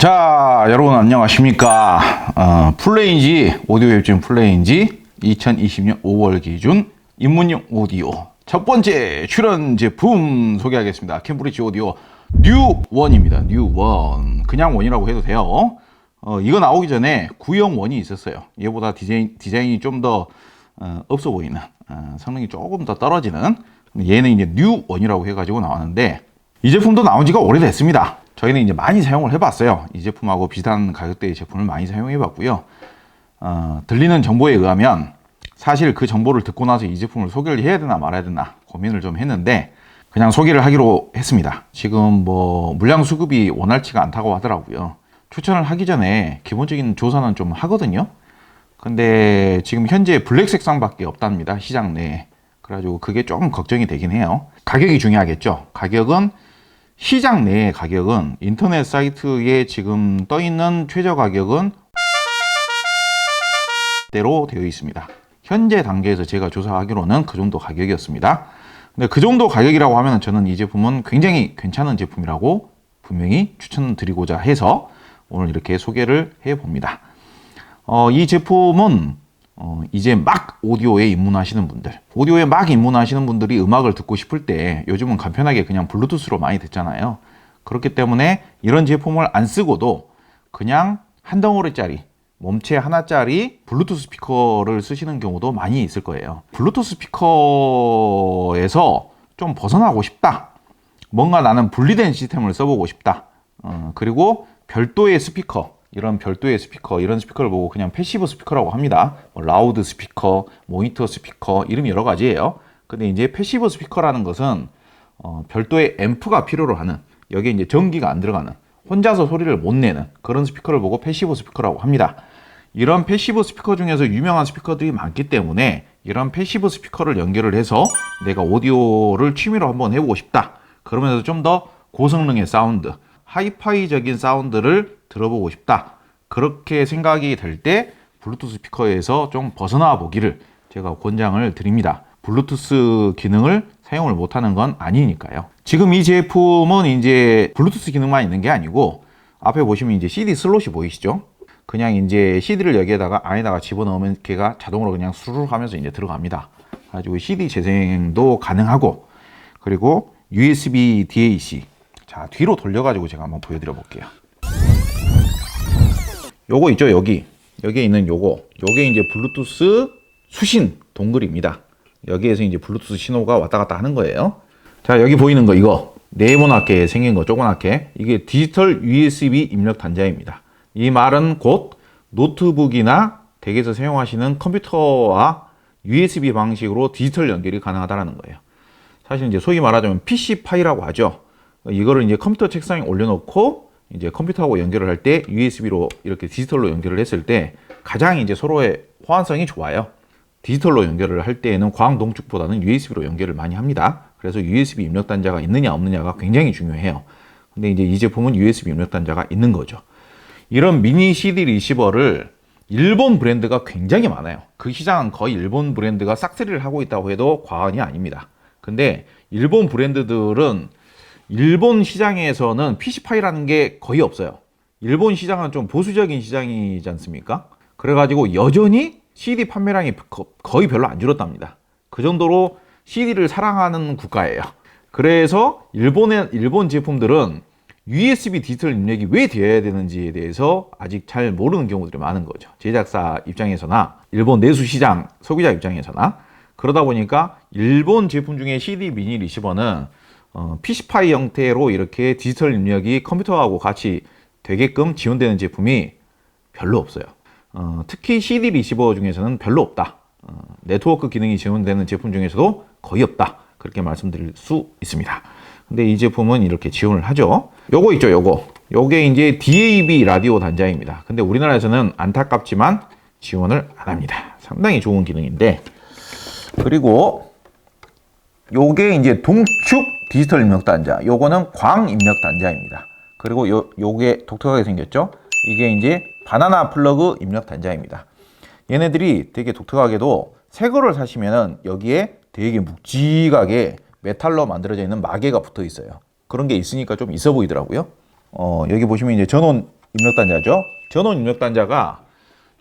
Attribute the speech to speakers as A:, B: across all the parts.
A: 자, 여러분 안녕하십니까? 어, 플레인지 오디오 웹진 플레인지 2020년 5월 기준 입문용 오디오 첫 번째 출연 제품 소개하겠습니다. 캠브리지 오디오 뉴원입니다. 뉴원 그냥 원이라고 해도 돼요. 어, 이거 나오기 전에 구형 원이 있었어요. 얘보다 디자인 디자인이 좀더 어, 없어 보이는 어, 성능이 조금 더 떨어지는 얘는 이제 뉴원이라고 해가지고 나왔는데 이 제품도 나온 지가 오래됐습니다. 저희는 이제 많이 사용을 해봤어요. 이 제품하고 비슷한 가격대의 제품을 많이 사용해봤고요. 어, 들리는 정보에 의하면 사실 그 정보를 듣고 나서 이 제품을 소개를 해야 되나 말아야 되나 고민을 좀 했는데 그냥 소개를 하기로 했습니다. 지금 뭐 물량 수급이 원활치가 않다고 하더라고요. 추천을 하기 전에 기본적인 조사는 좀 하거든요. 근데 지금 현재 블랙 색상밖에 없답니다. 시장 내에. 그래가지고 그게 조금 걱정이 되긴 해요. 가격이 중요하겠죠. 가격은 시장 내의 가격은 인터넷 사이트에 지금 떠 있는 최저 가격은 대로 되어 있습니다. 현재 단계에서 제가 조사하기로는 그 정도 가격이었습니다. 근데 그 정도 가격이라고 하면 저는 이 제품은 굉장히 괜찮은 제품이라고 분명히 추천드리고자 해서 오늘 이렇게 소개를 해 봅니다. 어, 이 제품은 어, 이제 막 오디오에 입문하시는 분들, 오디오에 막 입문하시는 분들이 음악을 듣고 싶을 때 요즘은 간편하게 그냥 블루투스로 많이 듣잖아요. 그렇기 때문에 이런 제품을 안 쓰고도 그냥 한 덩어리짜리 몸체 하나짜리 블루투스 스피커를 쓰시는 경우도 많이 있을 거예요. 블루투스 스피커에서 좀 벗어나고 싶다. 뭔가 나는 분리된 시스템을 써보고 싶다. 어, 그리고 별도의 스피커, 이런 별도의 스피커, 이런 스피커를 보고 그냥 패시브 스피커라고 합니다. 뭐 라우드 스피커, 모니터 스피커, 이름이 여러 가지예요. 근데 이제 패시브 스피커라는 것은 어, 별도의 앰프가 필요로 하는 여기에 이제 전기가 안 들어가는 혼자서 소리를 못 내는 그런 스피커를 보고 패시브 스피커라고 합니다. 이런 패시브 스피커 중에서 유명한 스피커들이 많기 때문에 이런 패시브 스피커를 연결을 해서 내가 오디오를 취미로 한번 해보고 싶다. 그러면서 좀 더 고성능의 사운드, 하이파이적인 사운드를 들어보고 싶다. 그렇게 생각이 될 때 블루투스 스피커에서 좀 벗어나 보기를 제가 권장을 드립니다. 블루투스 기능을 사용을 못하는 건 아니니까요. 지금 이 제품은 이제 블루투스 기능만 있는 게 아니고 앞에 보시면 이제 CD 슬롯이 보이시죠? 그냥 이제 CD를 여기에다가 안에다가 집어넣으면 걔가 자동으로 그냥 수르륵 하면서 이제 들어갑니다. 가지고 CD 재생도 가능하고 그리고 USB DAC 자 뒤로 돌려가지고 제가 한번 보여드려 볼게요. 요거 있죠 여기 여기에 있는 요거 요게 이제 블루투스 수신 동글입니다. 여기에서 이제 블루투스 신호가 왔다 갔다 하는 거예요. 자 여기 보이는 거 이거 네모나게 생긴 거 조그맣게 이게 디지털 USB 입력 단자입니다. 이 말은 곧 노트북이나 댁에서 사용하시는 컴퓨터와 USB 방식으로 디지털 연결이 가능하다는 거예요. 사실 이제 소위 말하자면 PC 파이라고 하죠. 이거를 이제 컴퓨터 책상에 올려놓고 이제 컴퓨터하고 연결을 할 때 USB로 이렇게 디지털로 연결을 했을 때 가장 이제 서로의 호환성이 좋아요. 디지털로 연결을 할 때에는 광 동축보다는 USB로 연결을 많이 합니다. 그래서 USB 입력 단자가 있느냐 없느냐가 굉장히 중요해요. 근데 이제 이 제품은 USB 입력 단자가 있는 거죠. 이런 미니 CD 리시버를 일본 브랜드가 굉장히 많아요. 그 시장은 거의 일본 브랜드가 싹쓸이를 하고 있다고 해도 과언이 아닙니다. 근데 일본 브랜드들은 일본 시장에서는 PC파이라는 게 거의 없어요. 일본 시장은 좀 보수적인 시장이지 않습니까? 그래가지고 여전히 CD 판매량이 거- 거의 별로 안 줄었답니다. 그 정도로 CD를 사랑하는 국가예요. 그래서 일본의 일본 제품들은 USB 디지털 입력이 왜 되어야 되는지에 대해서 아직 잘 모르는 경우들이 많은 거죠. 제작사 입장에서나 일본 내수 시장 소비자 입장에서나 그러다 보니까 일본 제품 중에 CD 미니 리시버는 어, PC파이 형태로 이렇게 디지털 입력이 컴퓨터하고 같이 되게끔 지원되는 제품이 별로 없어요. 어, 특히 CD 리시버 중에서는 별로 없다. 어, 네트워크 기능이 지원되는 제품 중에서도 거의 없다. 그렇게 말씀드릴 수 있습니다. 근데 이 제품은 이렇게 지원을 하죠. 요거 있죠, 요거. 요게 이제 DAB 라디오 단자입니다. 근데 우리나라에서는 안타깝지만 지원을 안 합니다. 상당히 좋은 기능인데. 그리고 요게 이제 동축 디지털 입력 단자. 요거는 광 입력 단자입니다. 그리고 요 요게 독특하게 생겼죠? 이게 이제 바나나 플러그 입력 단자입니다. 얘네들이 되게 독특하게도 새 거를 사시면은 여기에 되게 묵직하게 메탈로 만들어져 있는 마개가 붙어 있어요. 그런 게 있으니까 좀 있어 보이더라고요. 어, 여기 보시면 이제 전원 입력 단자죠. 전원 입력 단자가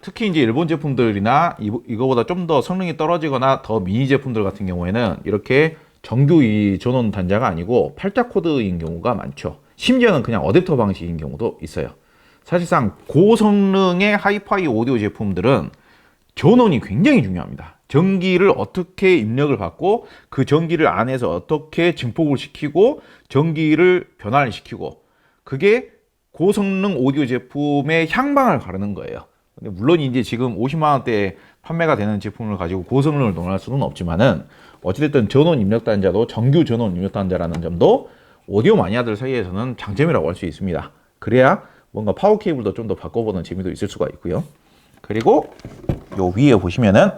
A: 특히 이제 일본 제품들이나 이- 이거보다 좀 더 성능이 떨어지거나 더 미니 제품들 같은 경우에는 이렇게 정규 이 전원 단자가 아니고 팔자 코드인 경우가 많죠. 심지어는 그냥 어댑터 방식인 경우도 있어요. 사실상 고성능의 하이파이 오디오 제품들은 전원이 굉장히 중요합니다. 전기를 어떻게 입력을 받고 그 전기를 안에서 어떻게 증폭을 시키고 전기를 변화를 시키고 그게 고성능 오디오 제품의 향방을 가르는 거예요. 물론 이제 지금 50만 원대에 판매가 되는 제품을 가지고 고성능을 논할 수는 없지만은 어찌됐든 전원 입력 단자도 정규 전원 입력 단자라는 점도 오디오 마니아들 사이에서는 장점이라고 할 수 있습니다. 그래야 뭔가 파워 케이블도 좀 더 바꿔보는 재미도 있을 수가 있고요. 그리고 요 위에 보시면은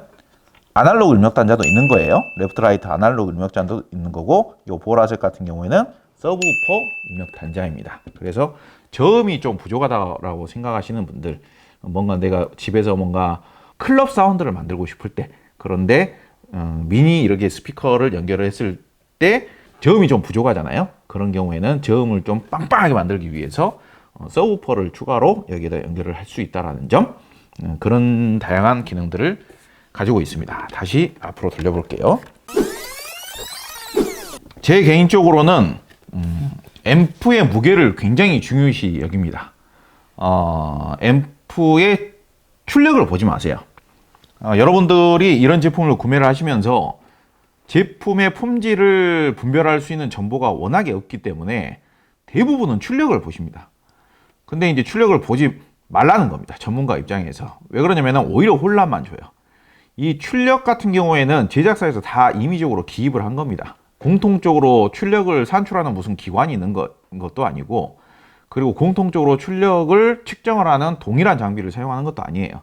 A: 아날로그 입력 단자도 있는 거예요. 레프트 라이트 아날로그 입력 단자도 있는 거고 요 보라색 같은 경우에는 서브우퍼 입력 단자입니다. 그래서 저음이 좀 부족하다라고 생각하시는 분들 뭔가 내가 집에서 뭔가 클럽 사운드를 만들고 싶을 때 그런데 어, 미니 이렇게 스피커를 연결을 했을 때 저음이 좀 부족하잖아요. 그런 경우에는 저음을 좀 빵빵하게 만들기 위해서 어, 서브우퍼를 추가로 여기에다 연결을 할 수 있다라는 점 음, 그런 다양한 기능들을 가지고 있습니다. 다시 앞으로 돌려볼게요. 제 개인적으로는 음, 앰프의 무게를 굉장히 중요시 여깁니다. 어, 앰프의 출력을 보지 마세요. 어, 여러분들이 이런 제품을 구매를 하시면서 제품의 품질을 분별할 수 있는 정보가 워낙에 없기 때문에 대부분은 출력을 보십니다. 근데 이제 출력을 보지 말라는 겁니다. 전문가 입장에서. 왜 그러냐면 오히려 혼란만 줘요. 이 출력 같은 경우에는 제작사에서 다 임의적으로 기입을 한 겁니다. 공통적으로 출력을 산출하는 무슨 기관이 있는 것, 것도 아니고, 그리고 공통적으로 출력을 측정을 하는 동일한 장비를 사용하는 것도 아니에요.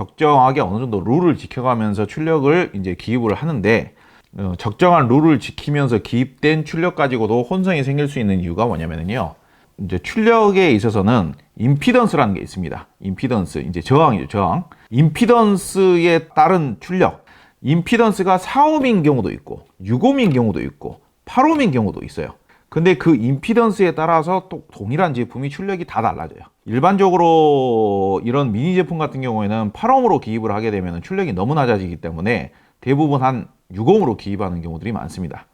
A: 적정하게 어느 정도 룰을 지켜가면서 출력을 이제 기입을 하는데, 어, 적정한 룰을 지키면서 기입된 출력 가지고도 혼선이 생길 수 있는 이유가 뭐냐면요. 이제 출력에 있어서는 임피던스라는 게 있습니다. 임피던스, 이제 저항이죠, 저항. 임피던스에 따른 출력. 임피던스가 4옴인 경우도 있고, 6옴인 경우도 있고, 8옴인 경우도 있어요. 근데 그 임피던스에 따라서 또 동일한 제품이 출력이 다 달라져요. 일반적으로 이런 미니 제품 같은 경우에는 8옴으로 기입을 하게 되면 출력이 너무 낮아지기 때문에 대부분 한 6옴으로 기입하는 경우들이 많습니다.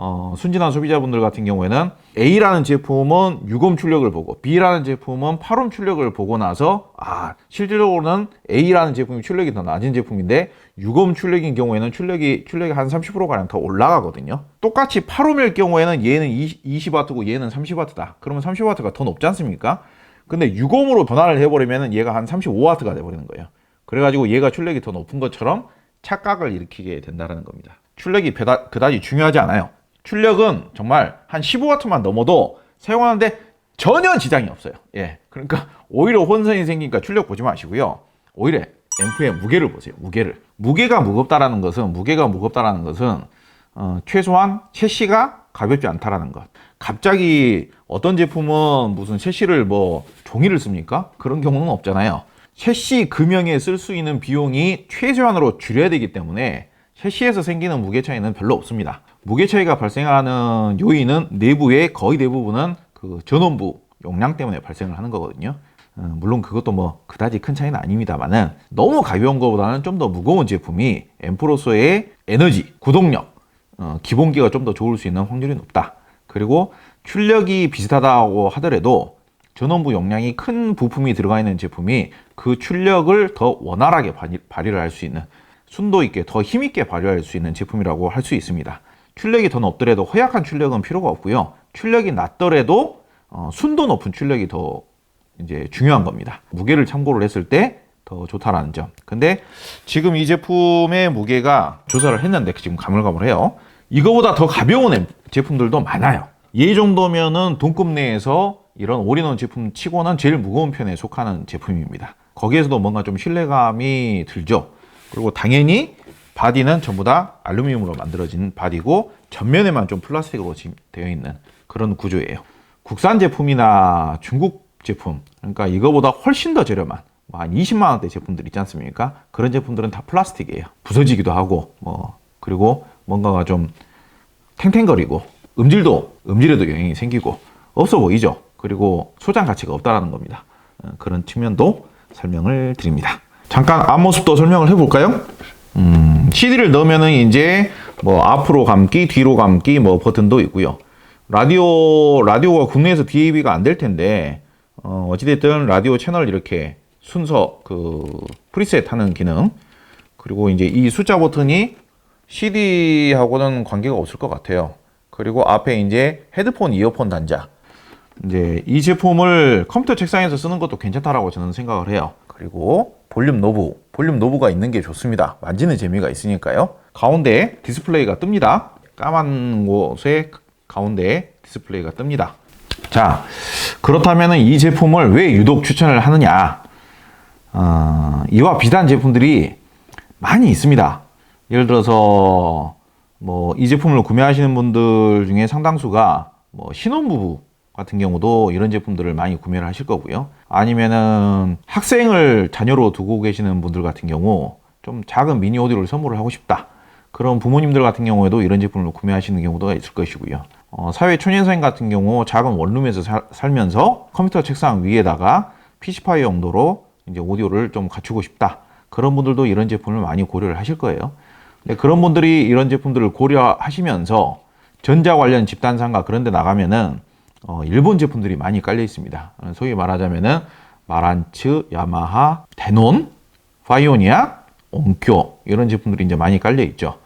A: 어, 순진한 소비자분들 같은 경우에는 A라는 제품은 6옴 출력을 보고 B라는 제품은 8옴 출력을 보고 나서 아 실질적으로는 A라는 제품이 출력이 더 낮은 제품인데 6옴 출력인 경우에는 출력이 출력이 한 30% 가량 더 올라가거든요. 똑같이 8옴일 경우에는 얘는 20, 20W고 얘는 30W다. 그러면 30W가 더 높지 않습니까? 근데 6옴으로 변화를 해버리면 얘가 한 35W가 돼버리는 거예요. 그래가지고 얘가 출력이 더 높은 것처럼 착각을 일으키게 된다는 겁니다. 출력이 그다, 그다지 중요하지 않아요. 출력은 정말 한 15W만 넘어도 사용하는데 전혀 지장이 없어요. 예. 그러니까 오히려 혼선이 생기니까 출력 보지 마시고요. 오히려 앰프의 무게를 보세요. 무게를. 무게가 무겁다라는 것은 무게가 무겁다라는 것은 어, 최소한 셰시가 가볍지 않다라는 것. 갑자기 어떤 제품은 무슨 셰시를 뭐 종이를 씁니까? 그런 경우는 없잖아요. 셰시 금형에 쓸 수 있는 비용이 최소한으로 줄여야 되기 때문에 셰시에서 생기는 무게 차이는 별로 없습니다. 무게 차이가 발생하는 요인은 내부의 거의 대부분은 그 전원부 용량 때문에 발생을 하는 거거든요. 어, 물론 그것도 뭐 그다지 큰 차이는 아닙니다만은 너무 가벼운 것보다는 좀 더 무거운 제품이 앰프로서의 에너지, 구동력, 어, 기본기가 좀 더 좋을 수 있는 확률이 높다. 그리고 출력이 비슷하다고 하더라도 전원부 용량이 큰 부품이 들어가 있는 제품이 그 출력을 더 원활하게 발휘, 발휘를 할 수 있는 순도 있게 더 힘있게 발휘할 수 있는 제품이라고 할 수 있습니다. 출력이 더 높더라도 허약한 출력은 필요가 없고요. 출력이 낮더라도 어, 순도 높은 출력이 더 이제 중요한 겁니다. 무게를 참고를 했을 때 더 좋다라는 점. 근데 지금 이 제품의 무게가 조사를 했는데 지금 가물가물해요. 이거보다 더 가벼운 앰- 제품들도 많아요. 이 정도면은 동급 내에서 이런 올인원 제품 치고는 제일 무거운 편에 속하는 제품입니다. 거기에서도 뭔가 좀 신뢰감이 들죠. 그리고 당연히 바디는 전부 다 알루미늄으로 만들어진 바디고 전면에만 좀 플라스틱으로 되어 있는 그런 구조예요. 국산 제품이나 중국 제품, 그러니까 이거보다 훨씬 더 저렴한 뭐 한 20만 원대 제품들 있지 않습니까? 그런 제품들은 다 플라스틱이에요. 부서지기도 하고 뭐 그리고 뭔가가 좀 탱탱거리고 음질도 음질에도 영향이 생기고 없어 보이죠. 그리고 소장 가치가 없다라는 겁니다. 어, 그런 측면도 설명을 드립니다. 잠깐 앞모습도 설명을 해볼까요? 음, CD를 넣으면은 이제 뭐 앞으로 감기, 뒤로 감기 뭐 버튼도 있고요. 라디오 라디오가 국내에서 DAB가 안 될 텐데 어, 어찌됐든 라디오 채널 이렇게 순서 그 프리셋 하는 기능 그리고 이제 이 숫자 버튼이 CD하고는 관계가 없을 것 같아요. 그리고 앞에 이제 헤드폰, 이어폰 단자. 이제 이 제품을 컴퓨터 책상에서 쓰는 것도 괜찮다라고 저는 생각을 해요. 그리고 볼륨 노브, 볼륨 노브가 있는 게 좋습니다. 만지는 재미가 있으니까요. 가운데 디스플레이가 뜹니다. 까만 곳에 가운데 디스플레이가 뜹니다. 자, 그렇다면 이 제품을 왜 유독 추천을 하느냐? 어, 이와 비슷한 제품들이 많이 있습니다. 예를 들어서 뭐 이 제품을 구매하시는 분들 중에 상당수가 뭐 신혼부부 같은 경우도 이런 제품들을 많이 구매를 하실 거고요. 아니면은 학생을 자녀로 두고 계시는 분들 같은 경우 좀 작은 미니 오디오를 선물을 하고 싶다. 그런 부모님들 같은 경우에도 이런 제품을 구매하시는 경우도 있을 것이고요. 어, 사회 초년생 같은 경우 작은 원룸에서 살- 살면서 컴퓨터 책상 위에다가 PC파이 용도로 이제 오디오를 좀 갖추고 싶다. 그런 분들도 이런 제품을 많이 고려를 하실 거예요. 근데 그런 분들이 이런 제품들을 고려하시면서 전자 관련 집단상가 그런 데 나가면은 어, 일본 제품들이 많이 깔려 있습니다. 어, 소위 말하자면은 마란츠, 야마하, 데논, 파이오니아, 온쿄 이런 제품들이 이제 많이 깔려 있죠.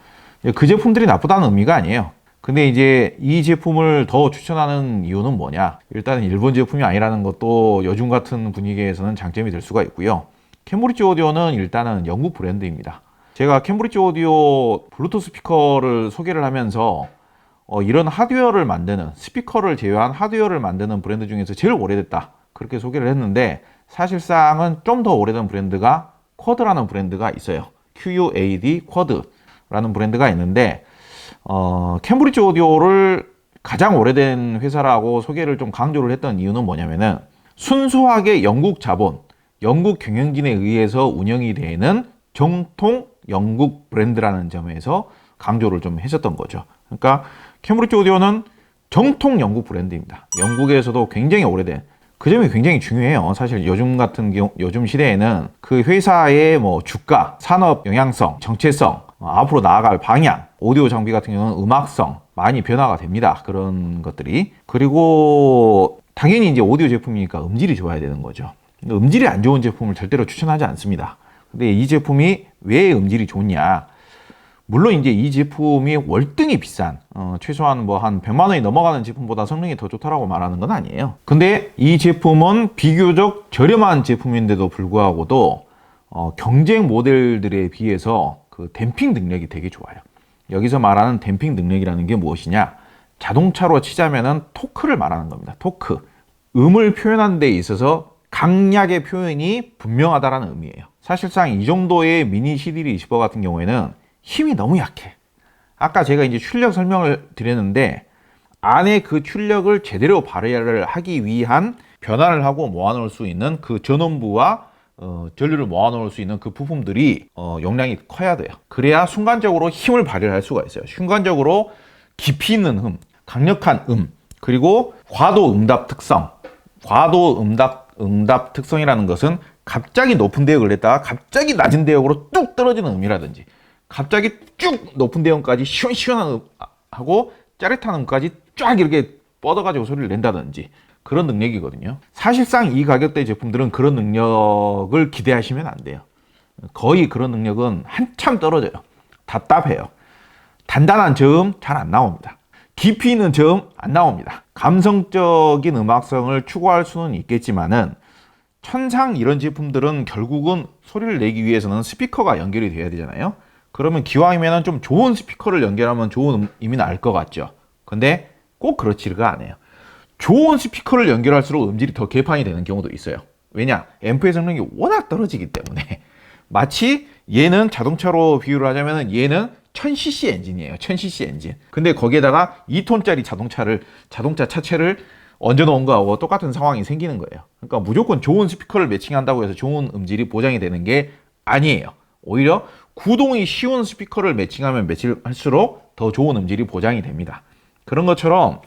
A: 그 제품들이 나쁘다는 의미가 아니에요. 근데 이제 이 제품을 더 추천하는 이유는 뭐냐? 일단은 일본 제품이 아니라는 것도 요즘 같은 분위기에서는 장점이 될 수가 있고요. 캠브리지 오디오는 일단은 영국 브랜드입니다. 제가 캠브리지 오디오 블루투스 스피커를 소개를 하면서 어, 이런 하드웨어를 만드는 스피커를 제외한 하드웨어를 만드는 브랜드 중에서 제일 오래됐다 그렇게 소개를 했는데 사실상은 좀 더 오래된 브랜드가 쿼드라는 브랜드가 있어요. QUAD 쿼드라는 브랜드가 있는데 어, 캠브리지 오디오를 가장 오래된 회사라고 소개를 좀 강조를 했던 이유는 뭐냐면은 순수하게 영국 자본, 영국 경영진에 의해서 운영이 되는 정통 영국 브랜드라는 점에서 강조를 좀 했었던 거죠. 그러니까 캠브리지 오디오는 정통 영국 브랜드입니다. 영국에서도 굉장히 오래된 그 점이 굉장히 중요해요. 사실 요즘 같은 경우, 요즘 시대에는 그 회사의 뭐 주가, 산업 영향성, 정체성, 어, 앞으로 나아갈 방향, 오디오 장비 같은 경우는 음악성 많이 변화가 됩니다. 그런 것들이. 그리고 당연히 이제 오디오 제품이니까 음질이 좋아야 되는 거죠. 음질이 안 좋은 제품을 절대로 추천하지 않습니다. 근데 이 제품이 왜 음질이 좋냐? 물론 이제 이 제품이 월등히 비싼 어, 최소한 뭐 한 100만 원이 넘어가는 제품보다 성능이 더 좋다라고 말하는 건 아니에요. 근데 이 제품은 비교적 저렴한 제품인데도 불구하고도 어, 경쟁 모델들에 비해서 그 댐핑 능력이 되게 좋아요. 여기서 말하는 댐핑 능력이라는 게 무엇이냐? 자동차로 치자면은 토크를 말하는 겁니다. 토크. 음을 표현하는 데 있어서 강약의 표현이 분명하다라는 의미예요. 사실상 이 정도의 미니 CD 리시버 같은 경우에는 힘이 너무 약해. 아까 제가 이제 출력 설명을 드렸는데 안에 그 출력을 제대로 발휘를 하기 위한 변화를 하고 모아놓을 수 있는 그 전원부와 어, 전류를 모아놓을 수 있는 그 부품들이 어, 용량이 커야 돼요. 그래야 순간적으로 힘을 발휘할 수가 있어요. 순간적으로 깊이 있는 음, 강력한 음, 그리고 과도 응답 특성. 과도 응답 응답 특성이라는 것은 갑자기 높은 대역을 냈다가 갑자기 낮은 대역으로 뚝 떨어지는 음이라든지 갑자기 쭉 높은 대역까지 시원시원한 음 하고 짜릿한 음까지 쫙 이렇게 뻗어가지고 소리를 낸다든지 그런 능력이거든요. 사실상 이 가격대 제품들은 그런 능력을 기대하시면 안 돼요. 거의 그런 능력은 한참 떨어져요. 답답해요. 단단한 저음 잘 안 나옵니다. 깊이 있는 저음 안 나옵니다. 감성적인 음악성을 추구할 수는 있겠지만은 천상 이런 제품들은 결국은 소리를 내기 위해서는 스피커가 연결이 돼야 되잖아요. 그러면 기왕이면 좀 좋은 스피커를 연결하면 좋은 음이 나을 것 같죠. 근데 꼭 그렇지가 않아요. 좋은 스피커를 연결할수록 음질이 더 개판이 되는 경우도 있어요. 왜냐? 앰프의 성능이 워낙 떨어지기 때문에. 마치 얘는 자동차로 비유를 하자면 얘는 1000cc 엔진이에요. 1000cc 엔진. 근데 거기에다가 2톤짜리 자동차를 자동차 차체를 얹어 놓은 거하고 똑같은 상황이 생기는 거예요. 그러니까 무조건 좋은 스피커를 매칭한다고 해서 좋은 음질이 보장이 되는 게 아니에요. 오히려 구동이 쉬운 스피커를 매칭하면 매칭할수록 더 좋은 음질이 보장이 됩니다. 그런 것처럼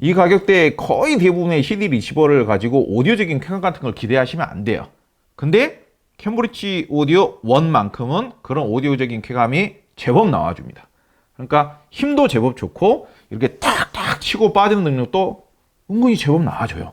A: 이 가격대에 거의 대부분의 CD 리시버를 가지고 오디오적인 쾌감 같은 걸 기대하시면 안 돼요. 근데 캠브리지 오디오 1만큼은 그런 오디오적인 쾌감이 제법 나와줍니다. 그러니까 힘도 제법 좋고 이렇게 탁탁 치고 빠지는 능력도 은근히 제법 나와줘요.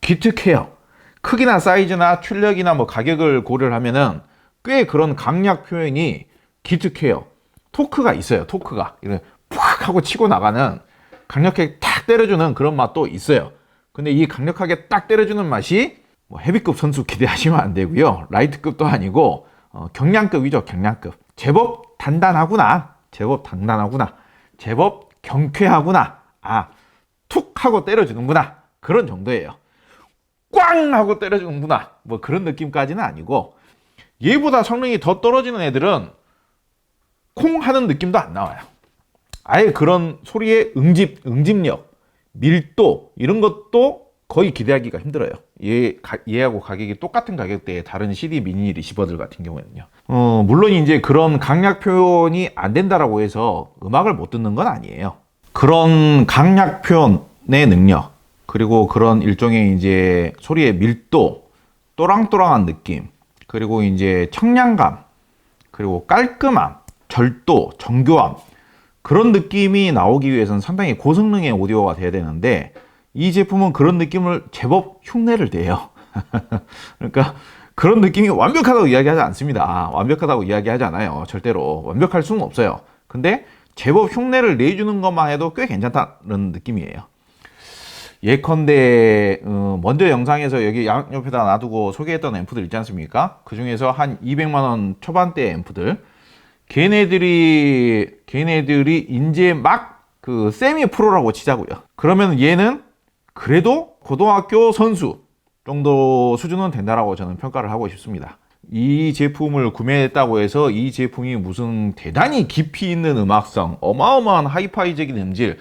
A: 기특해요. 크기나 사이즈나 출력이나 뭐 가격을 고려를 하면은 꽤 그런 강약 표현이 기특해요. 토크가 있어요. 토크가 이렇게 팍 하고 치고 나가는 강력하게 탁 때려주는 그런 맛도 있어요. 근데 이 강력하게 딱 때려주는 맛이 뭐 헤비급 선수 기대하시면 안 되고요. 라이트급도 아니고 어, 경량급이죠. 경량급. 제법 단단하구나. 제법 단단하구나. 제법 경쾌하구나. 아, 툭 하고 때려주는구나. 그런 정도예요. 꽝 하고 때려주는구나. 뭐 그런 느낌까지는 아니고 얘보다 성능이 더 떨어지는 애들은 콩 하는 느낌도 안 나와요. 아예 그런 소리의 응집, 응집력, 밀도 이런 것도 거의 기대하기가 힘들어요. 얘, 가, 얘하고 가격이 똑같은 가격대의 다른 CD 미니 리시버들 같은 경우에는요. 어, 물론 이제 그런 강약 표현이 안 된다라고 해서 음악을 못 듣는 건 아니에요. 그런 강약 표현의 능력, 그리고 그런 일종의 이제 소리의 밀도, 또랑또랑한 느낌, 그리고 이제 청량감, 그리고 깔끔함, 절도, 정교함, 그런 느낌이 나오기 위해서는 상당히 고성능의 오디오가 돼야 되는데 이 제품은 그런 느낌을 제법 흉내를 내요. 그러니까 그런 느낌이 완벽하다고 이야기하지 않습니다. 완벽하다고 이야기하지 않아요. 절대로 완벽할 수는 없어요. 근데 제법 흉내를 내주는 것만 해도 꽤 괜찮다는 느낌이에요. 예컨대 어, 먼저 영상에서 여기 양옆에다 놔두고 소개했던 앰프들 있지 않습니까? 그 중에서 한 200만 원 초반대 앰프들 걔네들이 걔네들이 이제 막 그 세미 프로라고 치자고요. 그러면 얘는 그래도 고등학교 선수 정도 수준은 된다라고 저는 평가를 하고 싶습니다. 이 제품을 구매했다고 해서 이 제품이 무슨 대단히 깊이 있는 음악성, 어마어마한 하이파이적인 음질,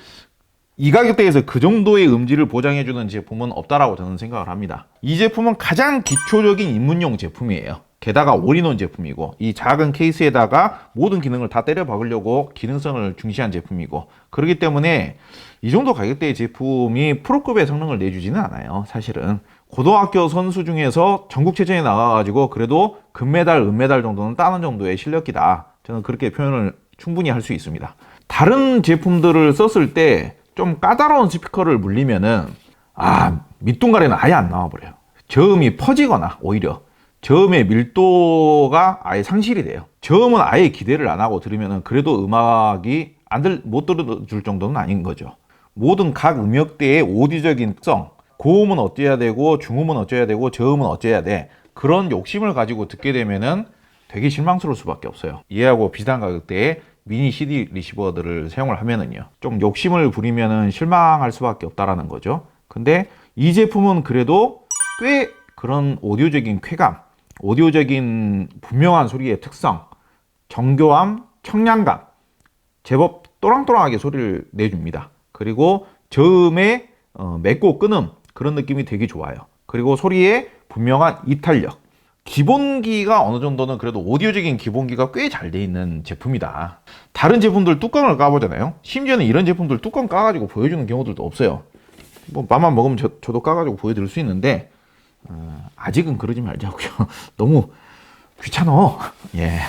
A: 이 가격대에서 그 정도의 음질을 보장해주는 제품은 없다라고 저는 생각을 합니다. 이 제품은 가장 기초적인 입문용 제품이에요. 게다가 올인원 제품이고 이 작은 케이스에다가 모든 기능을 다 때려 박으려고 기능성을 중시한 제품이고 그렇기 때문에 이 정도 가격대의 제품이 프로급의 성능을 내주지는 않아요. 사실은 고등학교 선수 중에서 전국체전에 나가가지고 그래도 금메달, 은메달 정도는 따는 정도의 실력이다. 저는 그렇게 표현을 충분히 할 수 있습니다. 다른 제품들을 썼을 때 좀 까다로운 스피커를 물리면은 아 밑둥가래는 아예 안 나와버려요. 저음이 퍼지거나 오히려 저음의 밀도가 아예 상실이 돼요. 저음은 아예 기대를 안 하고 들으면 그래도 음악이 안 들, 못 들어줄 정도는 아닌 거죠. 모든 각 음역대의 오디적인 특성, 고음은 어째야 되고, 중음은 어째야 되고, 저음은 어째야 돼. 그런 욕심을 가지고 듣게 되면은 되게 실망스러울 수밖에 없어요. 이해하고 비슷한 가격대의 미니 CD 리시버들을 사용을 하면은요. 좀 욕심을 부리면은 실망할 수밖에 없다라는 거죠. 근데 이 제품은 그래도 꽤 그런 오디오적인 쾌감, 오디오적인 분명한 소리의 특성, 정교함, 청량감, 제법 또랑또랑하게 소리를 내줍니다. 그리고 저음의 어, 맺고 끊음 그런 느낌이 되게 좋아요. 그리고 소리의 분명한 이탈력. 기본기가 어느 정도는 그래도 오디오적인 기본기가 꽤 잘 돼 있는 제품이다. 다른 제품들 뚜껑을 까보잖아요. 심지어는 이런 제품들 뚜껑 까가지고 보여주는 경우들도 없어요. 뭐 맘만 먹으면 저, 저도 까가지고 보여드릴 수 있는데 어, 아직은 그러지 말자고요. 너무 귀찮어. 예.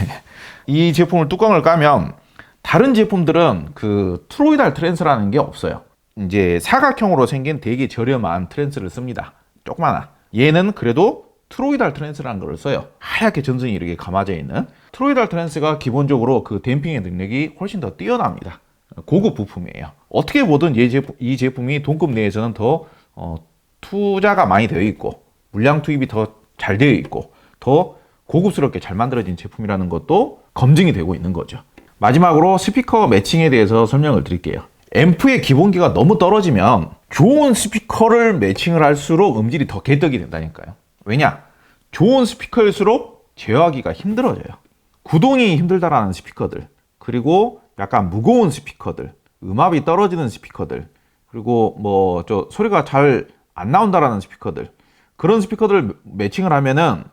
A: 이 제품을 뚜껑을 까면 다른 제품들은 그 트로이달 트랜스라는 게 없어요. 이제 사각형으로 생긴 되게 저렴한 트랜스를 씁니다. 조그마한. 얘는 그래도 트로이달 트랜스라는 걸 써요. 하얗게 전선이 이렇게 감아져 있는. 트로이달 트랜스가 기본적으로 그 댐핑의 능력이 훨씬 더 뛰어납니다. 고급 부품이에요. 어떻게 보든 이, 제품, 이 동급 내에서는 더 어, 투자가 많이 되어 있고 물량 투입이 더 잘 되어 있고 더 고급스럽게 잘 만들어진 제품이라는 것도 검증이 되고 있는 거죠. 마지막으로 스피커 매칭에 대해서 설명을 드릴게요. 앰프의 기본기가 너무 떨어지면 좋은 스피커를 매칭을 할수록 음질이 더 개떡이 된다니까요. 왜냐? 좋은 스피커일수록 제어하기가 힘들어져요. 구동이 힘들다라는 스피커들, 그리고 약간 무거운 스피커들, 음압이 떨어지는 스피커들, 그리고 뭐 저 소리가 잘 안 나온다라는 스피커들, 그런 스피커들을 매칭을 하면은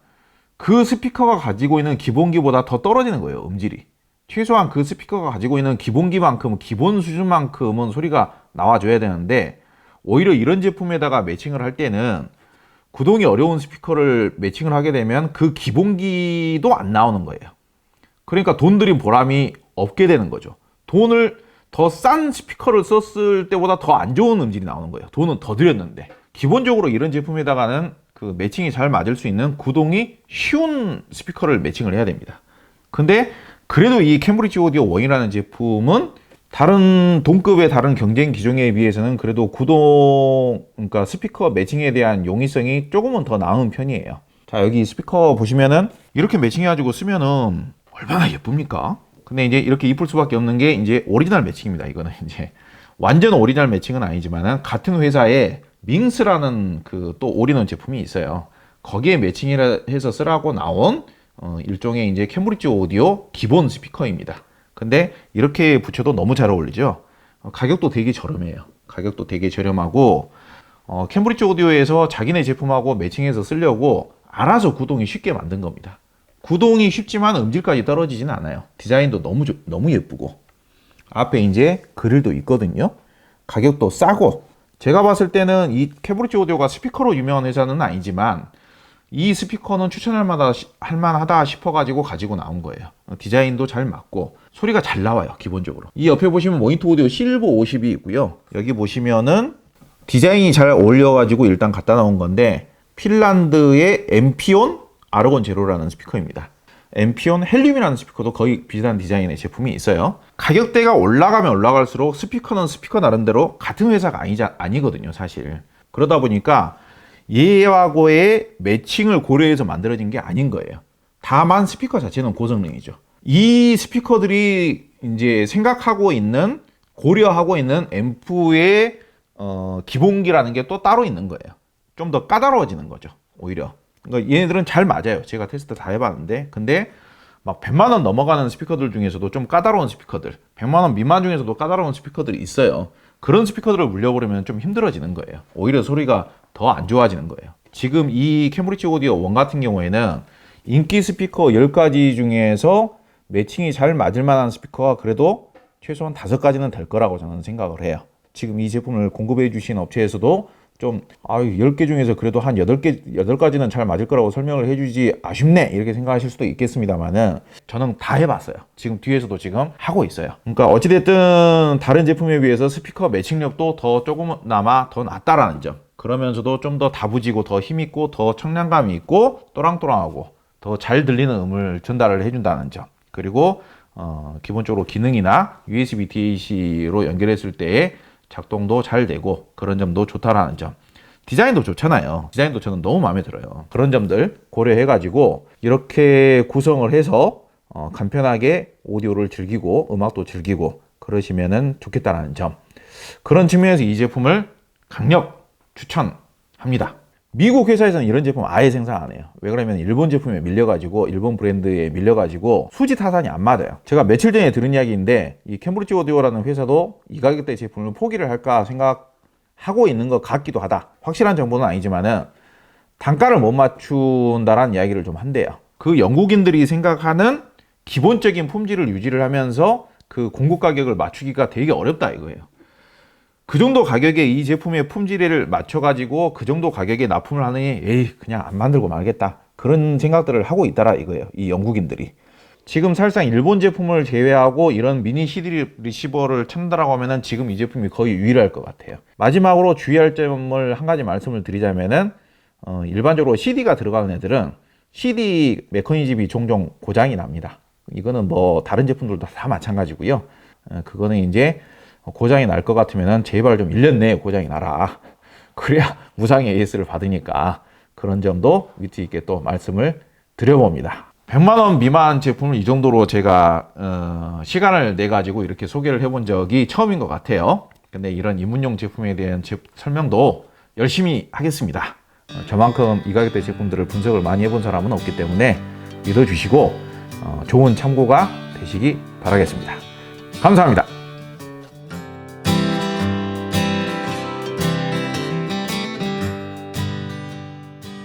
A: 그 스피커가 가지고 있는 기본기보다 더 떨어지는 거예요, 음질이. 최소한 그 스피커가 가지고 있는 기본기만큼, 기본 수준만큼은 소리가 나와줘야 되는데, 오히려 이런 제품에다가 매칭을 할 때는 구동이 어려운 스피커를 매칭을 하게 되면 그 기본기도 안 나오는 거예요. 그러니까 돈 들인 보람이 없게 되는 거죠. 돈을 더 싼 스피커를 썼을 때보다 더 안 좋은 음질이 나오는 거예요. 돈은 더 들였는데. 기본적으로 이런 제품에다가는 그 매칭이 잘 맞을 수 있는 구동이 쉬운 스피커를 매칭을 해야 됩니다. 근데 그래도 이 캠브리지 오디오 원이라는 제품은 다른 동급의 다른 경쟁 기종에 비해서는 그래도 구동 그러니까 스피커 매칭에 대한 용이성이 조금은 더 나은 편이에요. 자 여기 스피커 보시면은 이렇게 매칭해가지고 쓰면은 얼마나 예쁩니까? 근데 이제 이렇게 이쁠 수밖에 없는 게 이제 오리지널 매칭입니다. 이거는 이제 완전 오리지널 매칭은 아니지만은 같은 회사에 밍스라는 그또 올인원 제품이 있어요. 거기에 매칭을 해서 쓰라고 나온 어, 일종의 이제 캠브리지 오디오 기본 스피커입니다. 근데 이렇게 붙여도 너무 잘 어울리죠. 어, 가격도 되게 저렴해요. 가격도 되게 저렴하고 어, 캠브리지 오디오에서 자기네 제품하고 매칭해서 쓰려고 알아서 구동이 쉽게 만든 겁니다. 구동이 쉽지만 음질까지 떨어지지는 않아요. 디자인도 너무 좋- 너무 예쁘고 앞에 이제 그릴도 있거든요. 가격도 싸고 제가 봤을 때는 이 캠브리지 오디오가 스피커로 유명한 회사는 아니지만 이 스피커는 추천할 만하다, 할 만하다 싶어가지고 가지고 나온 거예요. 어, 디자인도 잘 맞고 소리가 잘 나와요. 기본적으로. 이 옆에 보시면 모니터 오디오 실버 50이 있고요. 여기 보시면은 디자인이 잘 어울려가지고 일단 갖다 놓은 건데 핀란드의 엠피온 아르곤 제로라는 스피커입니다. 엠피온 헬륨이라는 스피커도 거의 비슷한 디자인의 제품이 있어요. 가격대가 올라가면 올라갈수록 스피커는 스피커 나름대로 같은 회사가 아니자, 아니거든요, 사실. 그러다 보니까 얘하고의 매칭을 고려해서 만들어진 게 아닌 거예요. 다만 스피커 자체는 고성능이죠. 이 스피커들이 이제 생각하고 있는 고려하고 있는 앰프의 어, 기본기라는 게 또 따로 있는 거예요. 좀 더 까다로워지는 거죠. 오히려. 그러니까 얘네들은 잘 맞아요. 제가 테스트 다 해봤는데. 근데 막 100만 원 넘어가는 스피커들 중에서도 좀 까다로운 스피커들, 100만 원 미만 중에서도 까다로운 스피커들이 있어요. 그런 스피커들을 물려버리면 좀 힘들어지는 거예요. 오히려 소리가 더 안 좋아지는 거예요. 지금 이 캠브리지 오디오 원 같은 경우에는 인기 스피커 10가지 중에서 매칭이 잘 맞을 만한 스피커가 그래도 최소한 5가지는 될 거라고 저는 생각을 해요. 지금 이 제품을 공급해 주신 업체에서도 좀 아유 10개 중에서 그래도 한 8개 8가지는 잘 맞을 거라고 설명을 해 주지 아쉽네. 이렇게 생각하실 수도 있겠습니다만은 저는 다 해 봤어요. 지금 뒤에서도 지금 하고 있어요. 그러니까 어찌 됐든 다른 제품에 비해서 스피커 매칭력도 더 조금나마 더 낫다라는 점. 그러면서도 좀 더 다부지고 더 힘 있고 더 청량감이 있고 또랑또랑하고 더 잘 들리는 음을 전달을 해 준다는 점. 그리고 어, 기본적으로 기능이나 USB DAC로 연결했을 때의 작동도 잘 되고 그런 점도 좋다라는 점. 디자인도 좋잖아요. 디자인도 저는 너무 마음에 들어요. 그런 점들 고려해 가지고 이렇게 구성을 해서 어, 간편하게 오디오를 즐기고 음악도 즐기고 그러시면은 좋겠다라는 점. 그런 측면에서 이 제품을 강력 추천합니다. 미국 회사에서는 이런 제품 아예 생산 안 해요. 왜 그러면 일본 제품에 밀려가지고 일본 브랜드에 밀려가지고 수지 타산이 안 맞아요. 제가 며칠 전에 들은 이야기인데 이 캠브리지 오디오라는 회사도 이 가격대 제품을 포기를 할까 생각하고 있는 것 같기도 하다. 확실한 정보는 아니지만은 단가를 못 맞춘다라는 이야기를 좀 한대요. 그 영국인들이 생각하는 기본적인 품질을 유지를 하면서 그 공급 가격을 맞추기가 되게 어렵다 이거예요. 그 정도 가격에 이 제품의 품질을 맞춰가지고 그 정도 가격에 납품을 하느니 에이 그냥 안 만들고 말겠다. 그런 생각들을 하고 있다라 이거예요 이 영국인들이. 지금 사실상 일본 제품을 제외하고 이런 미니 CD 리시버를 찾는다라고 하면은 지금 이 제품이 거의 유일할 것 같아요. 마지막으로 주의할 점을 한 가지 말씀을 드리자면은 어, 일반적으로 CD가 들어가는 애들은 CD 메커니즘이 종종 고장이 납니다. 이거는 뭐 다른 제품들도 다 마찬가지고요. 어, 그거는 이제 고장이 날 것 같으면 제발 좀 1년 내에 고장이 나라. 그래야 무상의 AS를 받으니까 그런 점도 위트 있게 또 말씀을 드려봅니다. 100만 원 미만 제품을 이 정도로 제가 어, 시간을 내 가지고 이렇게 소개를 해본 적이 처음인 것 같아요. 근데 이런 입문용 제품에 대한 제, 설명도 열심히 하겠습니다. 어, 저만큼 이 가격대 제품들을 분석을 많이 해본 사람은 없기 때문에 믿어주시고 어, 좋은 참고가 되시기 바라겠습니다. 감사합니다.